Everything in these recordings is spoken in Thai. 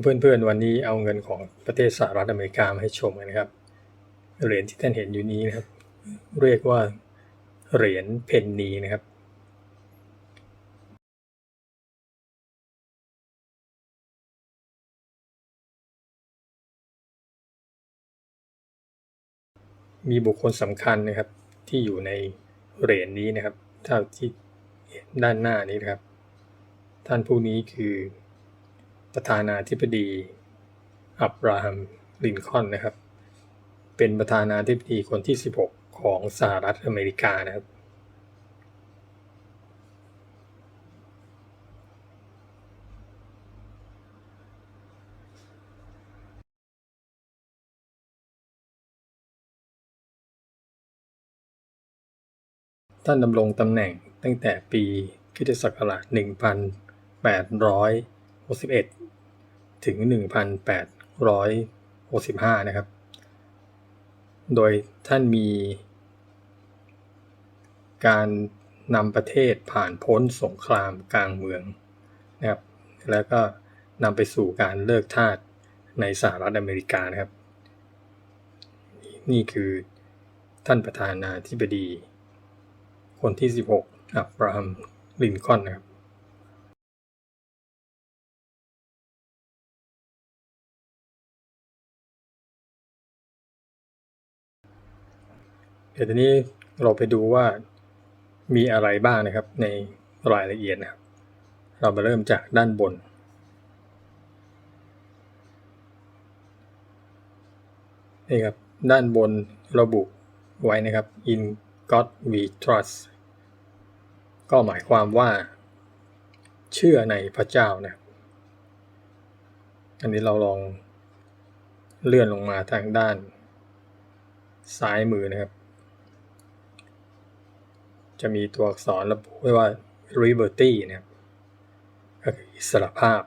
เพื่อนๆวันนี้เอาเงินของประเทศสหรัฐอเมริกามาให้ชมกันนะครับ เหรียญที่ท่านเห็นอยู่นี้นะครับ เรียกว่าเหรียญเพนนีนะครับ มีบุคคลสำคัญนะครับที่อยู่ในเหรียญนี้นะครับเท่าที่ด้านหน้านี้นะครับ ท่านผู้นี้คือ ประธานาธิบดี อับราฮัม ลินคอนนะครับ เป็นประธานาธิบดีคนที่ 16 ของสหรัฐอเมริกานะครับ ท่านดำรงตำแหน่งตั้งแต่ปีคิศักราช1861 ถึง 1865 นะครับ โดยท่านมีการนำประเทศผ่านพ้นสงครามกลางเมืองนะครับ แล้วก็นำไปสู่การเลิกทาสในสหรัฐอเมริกานะครับ นี่คือท่านประธานาธิบดี คนที่ 16 อับราฮัม ลินคอนนะครับ เดี๋ยวทีนี้เราไปดูว่ามีอะไรบ้างนะครับในรายละเอียดนะครับ เรามาเริ่มจากด้านบน นี่ครับ ด้านบนระบุไว้นะครับ in God we trust ก็หมายความว่า เชื่อในพระเจ้านะครับอันนี้เราลองเลื่อนลงมาทางด้านซ้ายมือนะครับ จะมีตัวอักษรระบุไว้ว่า liberty เนะครับก็คืออิสรภาพ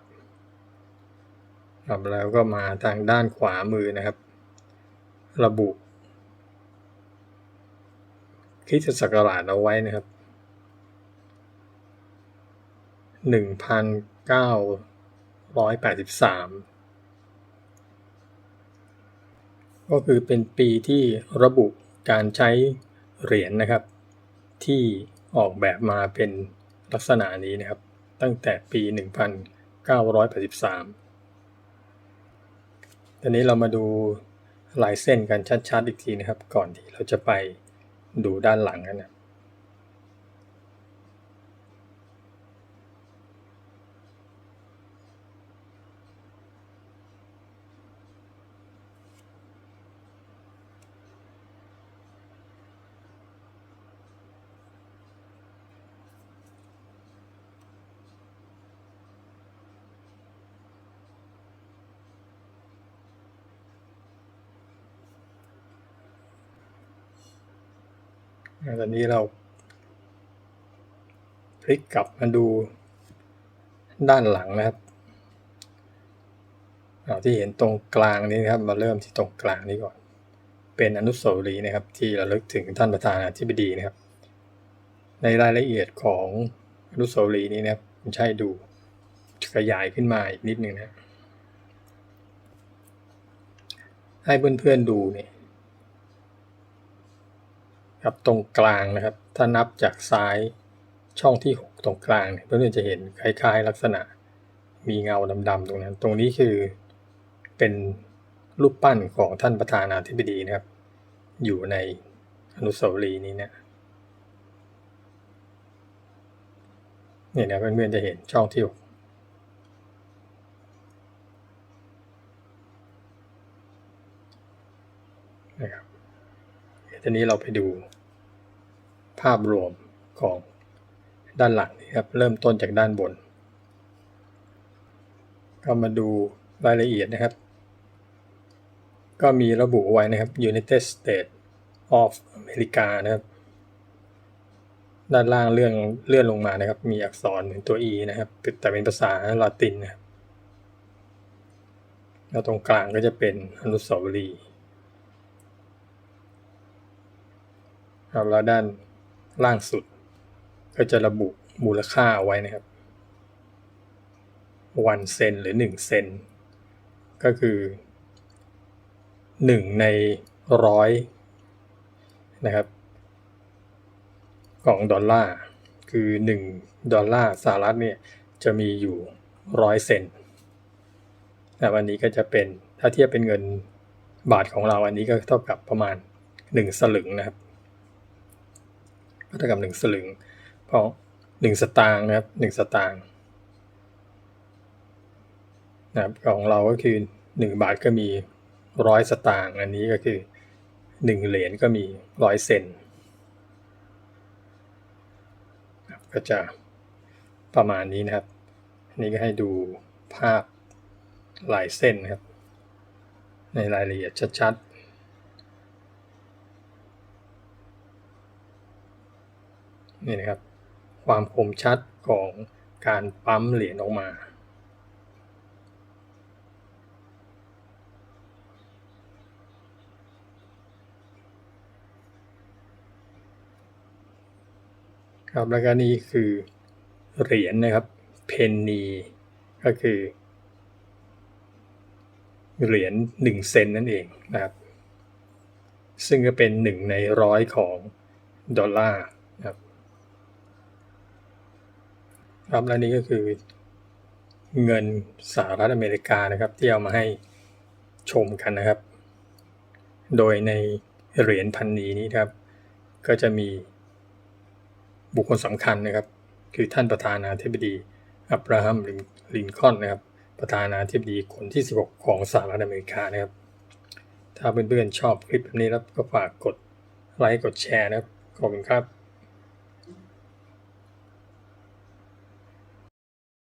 ครับแล้วก็มาทางด้านขวามือนะครับ ระบุคริสตศักราชเอาไว้นะครับหนึ่งพันเก้าร้อยแปดสิบสามก็คือเป็นปีที่ระบุการใช้เหรียญนะครับ ที่ออกแบบมาเป็นลักษณะนี้นะครับ ตั้งแต่ปี 1983ทีนี้เรามาดูลายเส้นกันชัดๆ อีกทีนะครับ ก่อนที่เราจะไปดูด้านหลังกันนะ ตอนนี้เราพลิกกลับมาดูด้านหลังนะครับเอาที่เห็นตรงกลางนี้นะครับ มาเริ่มที่ตรงกลางนี้ก่อน เป็นอนุสาวรีย์นะครับ ที่ระลึกถึงท่านประธานาธิบดีนะครับ ในรายละเอียดของอนุสาวรีย์นี้นะครับผมใช้ดูขยายขึ้นมาอีกนิดนึงนะ ให้เพื่อนๆดูเนี่ย ครับตรงกลางนะครับ ถ้านับจากซ้ายช่องที่ 6 ตรงกลางเพื่อนๆจะเห็นคล้ายๆ ลักษณะมีเงาดำๆตรงนั้น ตรงนี้คือเป็นรูปปั้นของท่านประธานาธิบดีนะครับ อยู่ในอนุสาวรีย์นี้เนี่ยเนี่ยนะเพื่อนๆจะเห็นช่องที่ 6นะครับเดี๋ยวทีนี้เราไปดู ภาพรวมของด้านหลังนี่ครับเริ่มต้นจากด้านบน ก็มาดูรายละเอียดนะครับ ก็มีระบุไว้นะครับ United States of America นะครับ ด้านล่างเลื่อนเลื่อนลงมานะครับ มีอักษรเหมือนตัว E นะครับ แต่เป็นภาษาลาตินนะครับแล้วตรงกลางก็จะเป็นอนุสาวรีย์ครับแล้วด้าน ล่างสุด ก็จะระบุมูลค่าเอาไว้นะครับ1เซนหรือ 1 เซน ก็คือหนึ่งในร้อยนะครับของดอลลาร์ คือหนึ่งดอลลาร์สหรัฐเนี่ยจะมีอยู่ร้อยเซนต์แต่วันนี้ก็จะเป็นถ้าเทียบเป็นเงินบาทของเราอันนี้ก็เท่ากับประมาณหนึ่งสลึงนะครับ ก็เท่ากับหนึ่งสลึง เพราะหนึ่งสตางค์นะครับหนึ่งสตางค์นะครับของเราก็คือหนึ่งบาทก็มีร้อยสตางค์อันนี้ก็คือหนึ่งเหรียญก็มีร้อยเซนครับก็จะประมาณนี้นะครับ อันนี้ก็ให้ดูภาพลายเส้นนะครับ ในรายละเอียดชัดๆ นี่นะครับ ความคมชัดของการปั๊มเหรียญออกมา ครับแล้วก็นี่คือเหรียญนะครับ เพนนีก็คือเหรียญหนึ่งเซนนั่นเองนะครับ ซึ่งก็เป็นหนึ่งในร้อยของดอลลาร์นะ ครับและนี่ก็คือเงินสหรัฐอเมริกานะครับ ที่เอามาให้ชมกันนะครับ โดยในเหรียญพันนีนี้ครับ ก็จะมีบุคคลสำคัญนะครับ คือท่านประธานาธิบดีอับราฮัมลินคอนนะครับ ประธานาธิบดีคนที่ 16 ของสหรัฐอเมริกานะครับ ถ้าเพื่อนๆชอบคลิปแบบนี้แล้วก็ฝากกดไลค์กดแชร์นะครับขอบคุณครับ